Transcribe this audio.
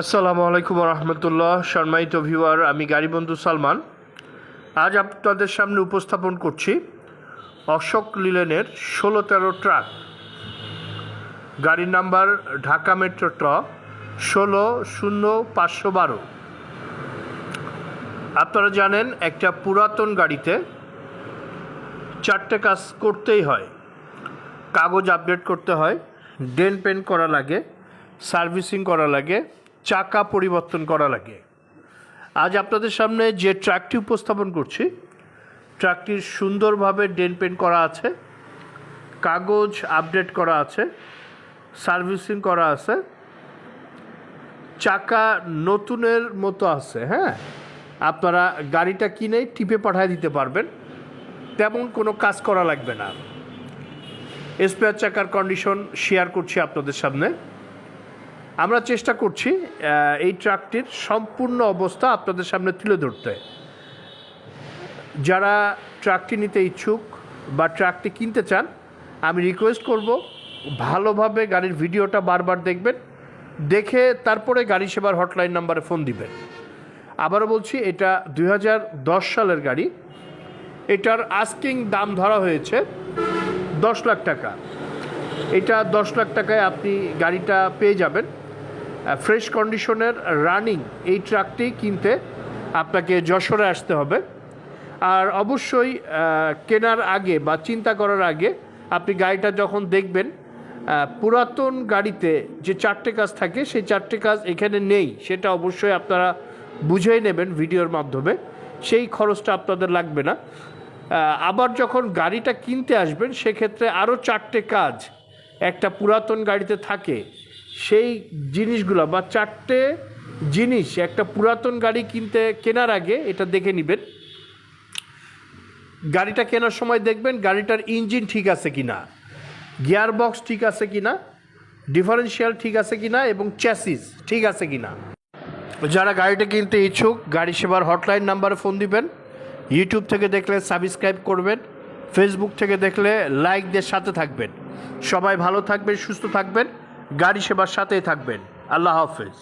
আসসালামু আলাইকুম রহমতুল্লাহ সম্মানিত ভিউয়ার, আমি গাড়ি বন্ধু সালমান। আজ আপনাদের সামনে উপস্থাপন করছি অশোক লিলেনের ষোলো তেরো ট্রাক। গাড়ির নাম্বার ঢাকা মেট্রো ট ষোলো শূন্য পাঁচশো বারো। আপনারা জানেন, একটা পুরাতন গাড়িতে চারটে কাজ করতেই হয়। কাগজ আপডেট করতে হয় ডেন পেন করা লাগে, সার্ভিসিং করা লাগে চাকা পরিবর্তন করা লাগে। আজ আপনাদের সামনে যে ট্রাকটি উপস্থাপন করছি ট্রাকটির সুন্দরভাবে ডেন পেন করা আছে, কাগজ আপডেট করা আছে, সার্ভিসিং করা আছে, চাকা নতুনের মতো আছে হ্যাঁ? আপনারা গাড়িটা কিনে টিপে পাঠিয়ে দিতে পারবেন, তেমন কোনো কাজ করা লাগবে না। স্পেয়ার চাকার কন্ডিশন শেয়ার করছি আপনাদের সামনে। আমরা চেষ্টা করছি এই ট্রাকটির সম্পূর্ণ অবস্থা আপনাদের সামনে তুলে ধরতে। যারা ট্রাকটি নিতে ইচ্ছুক বা ট্রাকটি কিনতে চান, আমি রিকোয়েস্ট করব, ভালোভাবে গাড়ির ভিডিওটা বারবার দেখবেন, দেখে তারপরে গাড়ি সেবার হটলাইন নাম্বারে ফোন দিবেন। আবারও বলছি, এটা দু হাজার দশ সালের গাড়ি। এটার আস্কিং দাম ধরা হয়েছে দশ লাখ টাকা। এটা দশ লাখ টাকায় আপনি গাড়িটা পেয়ে যাবেন। ফ্রেশ কন্ডিশনের রানিং এই ট্রাকটি কিনতে আপনাকে যশোরে আসতে হবে। আর অবশ্যই কেনার আগে বা চিন্তা করার আগে আপনি গাড়িটা যখন দেখবেন পুরাতন গাড়িতে যে চারটে কাজ থাকে, সেই চারটে কাজ এখানে নেই, সেটা অবশ্যই আপনারা বুঝেই নেবেন ভিডিওর মাধ্যমে। সেই খরচটা আপনাদের লাগবে না। আবার যখন গাড়িটা কিনতে আসবেন, সেক্ষেত্রে আরও চারটে কাজ একটা পুরাতন গাড়িতে থাকে সেই জিনিসগুলো বা চারটে জিনিস, একটা পুরাতন গাড়ি কিনতে, কেনার আগে এটা দেখে নেবেন। গাড়িটা কেনার সময় দেখবেন গাড়িটার ইঞ্জিন ঠিক আছে কি না গিয়ার বক্স ঠিক আছে কি না ডিফারেন্সিয়াল ঠিক আছে কি না এবং চ্যাসিস ঠিক আছে কি না যারা গাড়িটা কিনতে ইচ্ছুক, গাড়ি সেবার হটলাইন নাম্বারে ফোন দিবেন, ইউটিউব থেকে দেখলে সাবস্ক্রাইব করবেন, ফেসবুক থেকে দেখলে লাইক দিয়ে সাথে থাকবেন। সবাই ভালো থাকবেন, সুস্থ থাকবেন। গাড়ি সেবার সাথেই থাকবেন। আল্লাহ হাফেজ।